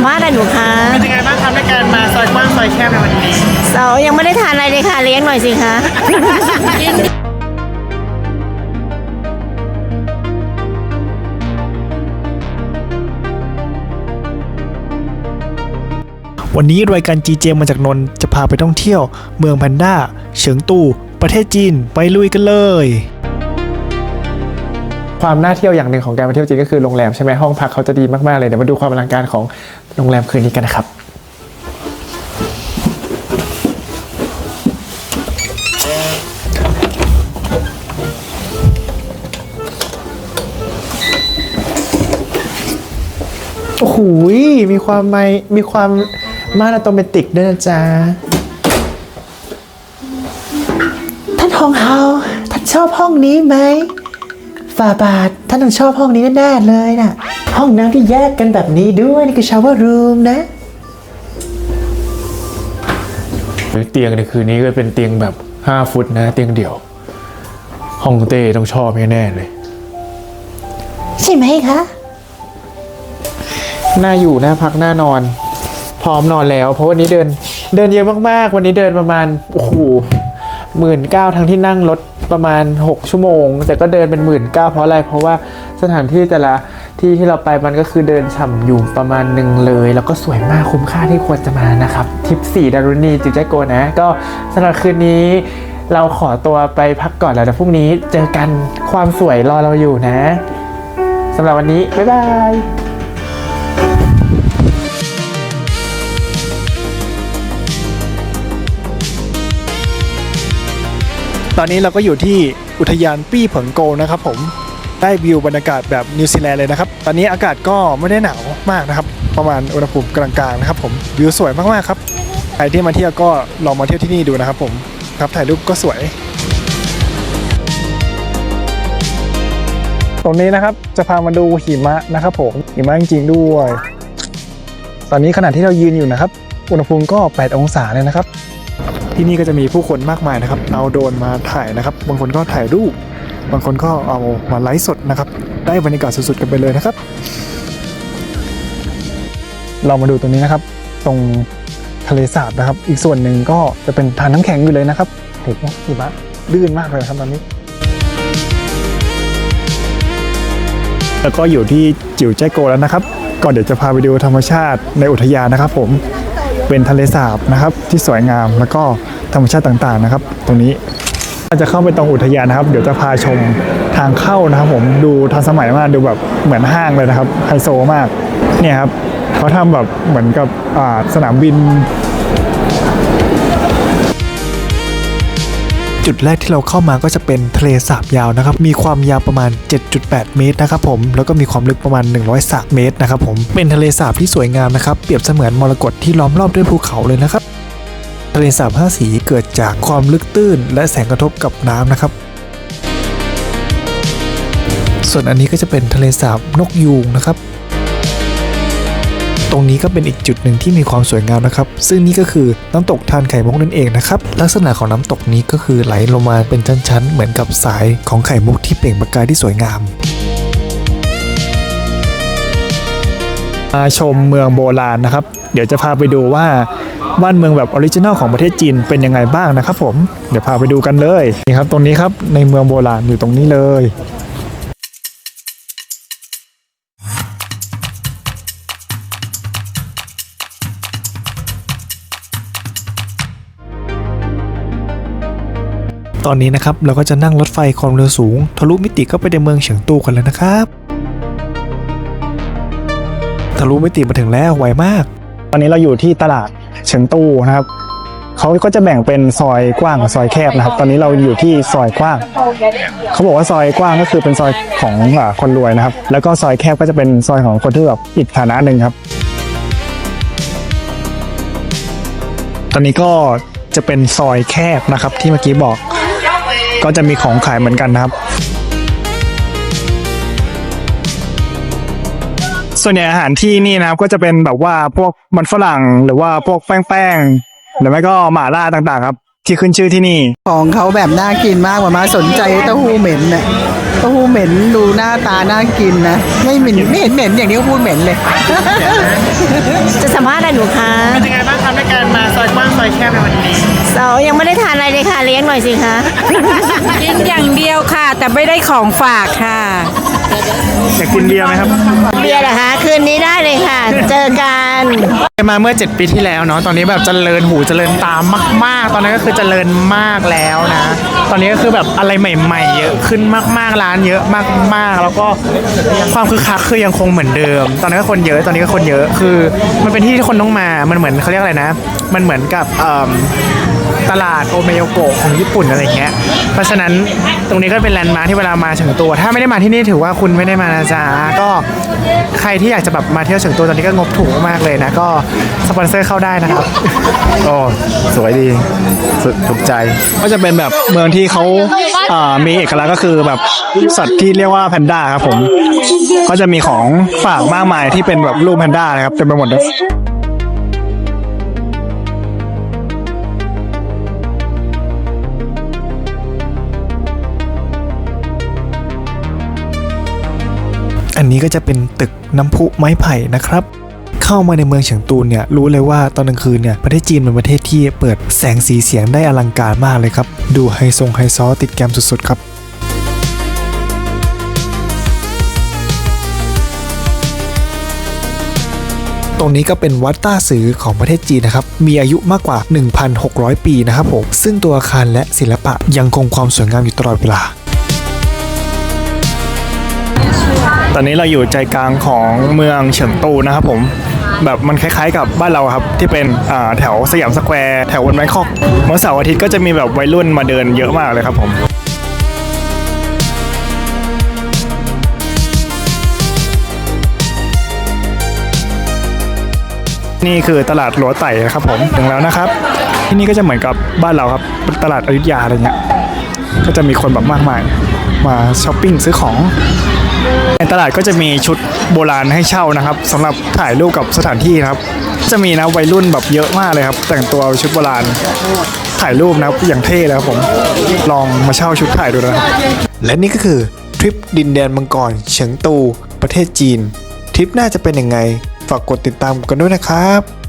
สัมภาษณ์อะไรหนูคะเป็นยังไงบ้างครับในการมาซอยกว้างซอยแคบในวันนี้เสายังไม่ได้ทานอะไรเลยค่ะเลี้ยงหน่อยสิคะ วันนี้รายการ GJ มาจากนนท์จะพาไปท่องเที่ยว เมืองแพนด้า เฉิงตู ประเทศจีน ไปลุยกันเลย ความน่าเที่ยวอย่างหนึ่งของการมาเที่ยวจีนก็คือโรงแรมใช่ไหมห้องพักเขาจะดีมากๆเลยเดี๋ยวมาดูความอลังการของโรงแรมคืนนี้กันนะครับโอ้โหมีความไม่มีความมานาโตเมติกด้วยนะจ๊ะ ท่านทองเฮาท่านชอบห้องนี้ไหม ฝ่าบาท ท่านต้องชอบห้องนี้แน่ๆเลยน่ะ ห้องน้ำที่แยกกันแบบนี้ด้วย นี่คือชาวเวอร์รูมนะเตียงในคืนนี้ก็เป็นเตียงแบบ 5 ฟุตนะ เตียงเดี่ยว ห้องเต้ต้องชอบแน่ๆเลย ใช่ไหมคะ น่าอยู่น่าพักน่านอน พร้อมนอนแล้ว เพราะวันนี้เดิน เดินเยอะมากๆ วันนี้เดินประมาณโอ้โหหมื่นเก้าทั้งที่นั่งรถ ประมาณ 6 ชั่วโมง แต่ก็เดินเป็นหมื่นเก้าเพราะอะไร เพราะว่าสถานที่แต่ละที่ที่เราไปมันก็คือเดินฉ่ำอยู่ประมาณหนึ่งเลย แล้วก็สวยมากคุ้มค่าที่ควรจะมานะครับ ทิปสี่ดารุณีจิจโกนะ ก็สำหรับคืนนี้เราขอตัวไปพักก่อนแล้วเดี๋ยวพรุ่งนี้เจอกันความสวยรอเราอยู่นะสำหรับวันนี้ บ๊ายบาย ตอนนี้เราก็อยู่ที่อุทยานปี้เผิงโกนะครับผมได้วิวบรรยากาศแบบนิวซีแลนด์เลยนะครับ ตอนนี้อากาศก็ไม่ได้หนาวมากนะครับ ประมาณอุณหภูมิกลางๆนะครับผม วิวสวยมากๆครับ ใครที่มาเที่ยวก็ลองมาเที่ยวที่นี่ดูนะครับผมครับถ่ายรูปก็สวย ตรงนี้นะครับจะพามาดูหิมะนะครับผม หิมะจริงๆด้วย ตอนนี้ขณะที่เรายืนอยู่นะครับ อุณหภูมิก็ 8 องศาเลยนะครับ ที่นี่ก็จะมีผู้คนมากมายนะครับ เอาโดรนมาถ่ายนะครับ บางคนก็ถ่ายรูป บางคนก็เอามาไลฟ์สดนะครับ ได้บรรยากาศสุดๆกันไปเลยนะครับ เรามาดูตรงนี้นะครับ ตรงทะเลสาบนะครับ อีกส่วนหนึ่งก็จะเป็นทานน้ำแข็งอยู่เลยนะครับเห็นไหมหิมะลื่นมากเลยครับตอนนี้ แล้วก็อยู่ที่จิ๋วแจ้โกแล้วนะครับ ก่อนเดี๋ยวจะพาไปดูธรรมชาติในอุทยานนะครับ ผมเป็นทะเลสาบนะครับที่สวยงามแล้วก็ ธรรมชาติต่างๆนะครับ ตรงนี้เราจะเข้าไปตรงอุทยานนะครับ เดี๋ยวจะพาชมทางเข้านะครับ ผมดูทันสมัยมากดูแบบเหมือนห้างเลยนะครับไฮโซมากเนี่ยครับเขาทำแบบเหมือนกับสนามบิน จุดแรกที่เราเข้ามาก็จะเป็นทะเลสาบยาวนะครับ มีความยาวประมาณ 7.8 เมตรนะครับผมแล้วก็มีความลึกประมาณ 103 เมตรนะครับผมเป็นทะเลสาบที่สวยงามนะครับ เปรียบเสมือนมรกตที่ล้อมรอบด้วยภูเขาเลยนะครับ ทะเลสาบห้าสีเกิดจากความลึกตื้น และแสงกระทบกับน้ำนะครับ ส่วนอันนี้ก็จะเป็นทะเลสาบนกยูงนะครับ ตรงนี้ก็เป็นอีกจุดหนึ่งที่มีความสวยงามนะครับ ซึ่งนี่ก็คือน้ำตกทานไข่มุกนั่นเองนะครับ ลักษณะของน้ำตกนี้ก็คือไหลลงมาเป็นชั้นๆ เหมือนกับสายของไข่มุกที่เปล่งประกายที่สวยงามมาชมเมืองโบราณนะครับ เดี๋ยวจะพาไปดูว่า บ้านเมืองแบบออริจินัลของประเทศจีนเป็นยังไงบ้างนะครับผมเดี๋ยวพาไปดูกันเลยนี่ครับตรงนี้ครับในเมืองโบราณอยู่ตรงนี้เลยตอนนี้นะครับเราก็จะนั่งรถไฟความเร็วสูง ทะลุมิติเข้าไปในเมืองเฉิงตูกันแล้วนะครับ ทะลุมิติมาถึงแล้วไวมาก ตอนนี้เราอยู่ที่ตลาด เฉิงตูนะครับเขาก็จะแบ่งเป็นซอยกว้างกับซอยแคบนะครับ ตอนนี้เราอยู่ที่ซอยกว้าง เขาบอกว่าซอยกว้างก็คือเป็นซอยของอ่าคนรวยนะครับ แล้วก็ซอยแคบก็จะเป็นซอยของคนที่แบบอีกฐานะหนึ่งครับ ตอนนี้ก็จะเป็นซอยแคบนะครับที่เมื่อกี้บอก ก็จะมีของขายเหมือนกันนะครับ ส่วนใหญ่อาหารที่นี่นะครับ ก็จะเป็นแบบว่าพวกมันฝรั่งหรือว่าพวกแป้งแป้งหรือไม่ก็หม่าล่าต่างๆ ครับ ที่ขึ้นชื่อที่นี่ ของเขาแบบน่ากินมากกว่ามาสนใจเต้าหู้เหม็นเนี่ยเต้าหู้เหม็นดูหน้าตาน่ากินนะไม่เหม็นไม่เห็นเหม็นอย่างนี้ก็พูดเหม็นเลย จะสัมภาษณ์อะไรหนูคะเป็นยังไงบ้างคะในการมาซอยกว้างซอยแคบในวันนี้สายังไม่ได้ทานอะไรเลยค่ะเลี้ยงหน่อยสิคะ กินอย่างเดียวค่ะ แต่ไม่ได้ของฝากค่ะ อยากกินเบียร์ไหมครับ เบียร์เหรอคะคืนนี้ได้เลยค่ะ เจอกันมาเมื่อ 7 ปีที่แล้วเนาะตอนนี้แบบเจริญหูเจริญตามมาก ๆ ตอนนั้นก็คือเจริญมากแล้วนะ ตอนนี้ก็คือแบบอะไรใหม่ๆเยอะขึ้นมากๆร้านเยอะมากๆ แล้วก็ความคึกคักคือยังคงเหมือนเดิม ตอนนั้นก็คนเยอะตอนนี้ก็คนเยอะคือ มันเป็นที่ที่คนต้องมามันเหมือนเขาเรียกอะไรนะ มันเหมือนกับเอิ่มตลาดโอเมโยโกะของญี่ปุ่นอะไรเงี้ย เพราะฉะนั้นตรงนี้ก็เป็นแลนด์มาร์คที่เวลามาเฉิงตัว ถ้าไม่ได้มาที่นี่ถือว่าคุณไม่ได้มานะจ๊ะก็ใครที่อยากจะแบบมาเที่ยวเฉิงตัวตอนนี้ก็งบถูกมากเลยนะ ก็สปอนเซอร์เข้าได้นะครับ โอ้สวยดีสุดถูกใจ ก็จะเป็นแบบเมืองที่ที่เขาอ่ามีเอกลักษณ์ก็คือแบบสัตว์ที่เรียกว่าแพนด้าครับผม ก็จะมีของฝากมากมายที่เป็นแบบรูปแพนด้านะครับเต็มไปหมดเลยอันนี้ก็จะเป็นตึกน้ำพุไม้ไผ่นะครับ เข้ามาในเมืองเฉียงตูนเนี่ยรู้เลยว่าตอนกลางคืนเนี่ยประเทศจีนเป็นประเทศที่เปิดแสงสีเสียงได้อลังการมากเลยครับ ดูไฮทรงไฮซอติดแกมสุดๆครับตรงนี้ก็เป็นวัดต้าซือของประเทศจีนนะครับ มีอายุมากกว่า 1,600 ปีนะครับผม ซึ่งตัวอาคารและศิลปะยังคงความสวยงามอยู่ตลอดเวลา ตอนนี้เราอยู่ใจกลางของเมืองเฉิงตูนะครับผม แบบมันคล้ายๆกับบ้านเราครับ ที่เป็นแถวสยามสแควร์แถววันแบงคอกเมื่อเสาร์อาทิตย์ก็จะมีแบบวัยรุ่นมาเดินเยอะมากเลยครับผมนี่คือตลาดหลัวไต่นะครับผมถึงแล้วนะครับ ที่นี่ก็จะเหมือนกับบ้านเราครับตลาดอยุธยาอะไรเงี้ยก็จะมีคนแบบมากมาย มาช้อปปิ้งซื้อของ ในตลาดก็จะมีชุดโบราณให้เช่านะครับสำหรับถ่ายรูปกับสถานที่นะครับ จะมีนะวัยรุ่นแบบเยอะมากเลยครับ แต่งตัวชุดโบราณถ่ายรูปนะครับอย่างเท่เลยครับผมลองมาเช่าชุดถ่ายดูนะครับและนี่ก็คือทริปดินแดนมังกรเฉิงตู ประเทศจีน ทริปน่าจะเป็นยังไง ฝากกดติดตามกันด้วยนะครับ